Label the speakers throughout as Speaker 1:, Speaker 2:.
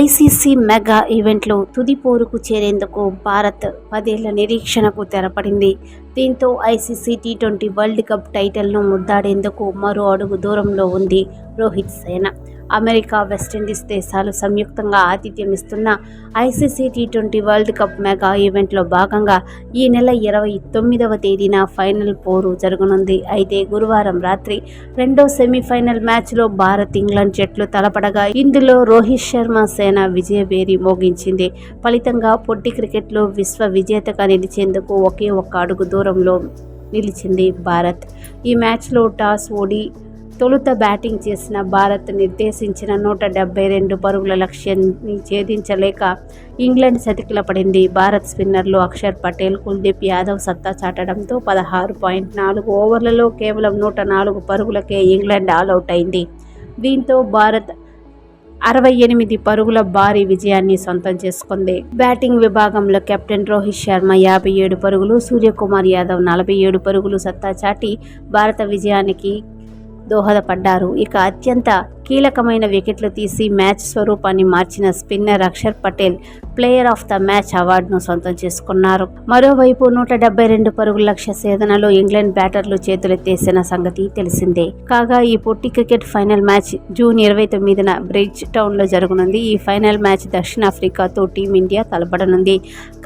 Speaker 1: ICC mega ఈవెంట్లో తుది పోరుకు చేరేందుకు భారత్ పదేళ్ళ నిరీక్షణకు తెరపడింది. దీంతో ICC T twenty world cup టైటిల్ను ముద్దాడేందుకు మరో అడుగు దూరంలో ఉంది రోహిత్ సేన. అమెరికా వెస్టిండీస్ దేశాలు సంయుక్తంగా ఆతిథ్యం ఇస్తున్న ICC T twenty world cup mega ఈవెంట్లో భాగంగా ఈ నెల ఇరవై తొమ్మిదవ తేదీన ఫైనల్ పోరు జరగనుంది. అయితే గురువారం రాత్రి రెండో సెమీఫైనల్ మ్యాచ్లో భారత్ ఇంగ్లాండ్ జట్లు తలపడగా ఇందులో రోహిత్ శర్మ సేన విజయభేరి మోగించింది. ఫలితంగా పొట్టి క్రికెట్లో విశ్వ విజేతగా నిలిచేందుకు ఒకే ఒక్క అడుగు దూరంలో నిలిచింది భారత్. ఈ మ్యాచ్లో టాస్ ఓడి తొలుత బ్యాటింగ్ చేసిన భారత్ నిర్దేశించిన నూట డెబ్బై రెండు పరుగుల లక్ష్యాన్ని ఛేదించలేక ఇంగ్లాండ్ సతికిల పడింది భారత్ స్పిన్నర్లు అక్షర్ పటేల్ కుల్దీప్ యాదవ్ సత్తా చాటడంతో పదహారు పాయింట్ నాలుగు ఓవర్లలో కేవలం నూట నాలుగు పరుగులకే ఇంగ్లాండ్ ఆల్అవుట్ అయింది. దీంతో భారత్ అరవై ఎనిమిది పరుగుల భారీ విజయాన్ని సొంతం చేసుకుంది. బ్యాటింగ్ విభాగంలో కెప్టెన్ రోహిత్ శర్మ యాభై ఏడు పరుగులు సూర్యకుమార్ యాదవ్ నలభై ఏడు పరుగులు సత్తా చాటి భారత విజయానికి దోహదపడ్డారు. ఇక అత్యంత కీలకమైన వికెట్లు తీసి మ్యాచ్ స్వరూపాన్ని మార్చిన spinner Axar Patel player of the match అవార్డును సొంతం చేసుకున్నారు. మరోవైపు నూట డెబ్బై రెండు పరుగుల లక్ష్య సేదనలో ఇంగ్లాండ్ బ్యాటర్లు చేతులెత్తేసిన సంగతి తెలిసిందే. కాగా ఈ పొట్టి క్రికెట్ ఫైనల్ మ్యాచ్ జూన్ ఇరవై తొమ్మిదిన బ్రిడ్జ్ టౌన్లో జరగనుంది. ఈ ఫైనల్ మ్యాచ్ దక్షిణాఫ్రికాతో టీమిండియా తలపడనుంది.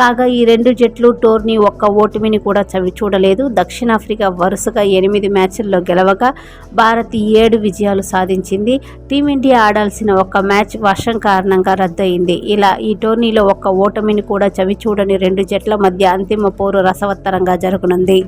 Speaker 1: కాగా ఈ రెండు జట్లు టోర్నీ ఒక్క ఓటమిని కూడా చవి చూడలేదు దక్షిణాఫ్రికా వరుసగా ఎనిమిది మ్యాచ్ల్లో గెలవగా భారత్ ఏడు విజయాలు సాధించింది. టీమిండియా ఆడాల్సిన ఒక్క మ్యాచ్ వర్షం కారణంగా రద్దయింది. ఇలా ఈ టోర్నీలో ఒక్క ఓటమిని కూడా చవిచూడని రెండు జట్ల మధ్య అంతిమ పోరు రసవత్తరంగా జరగనుంది.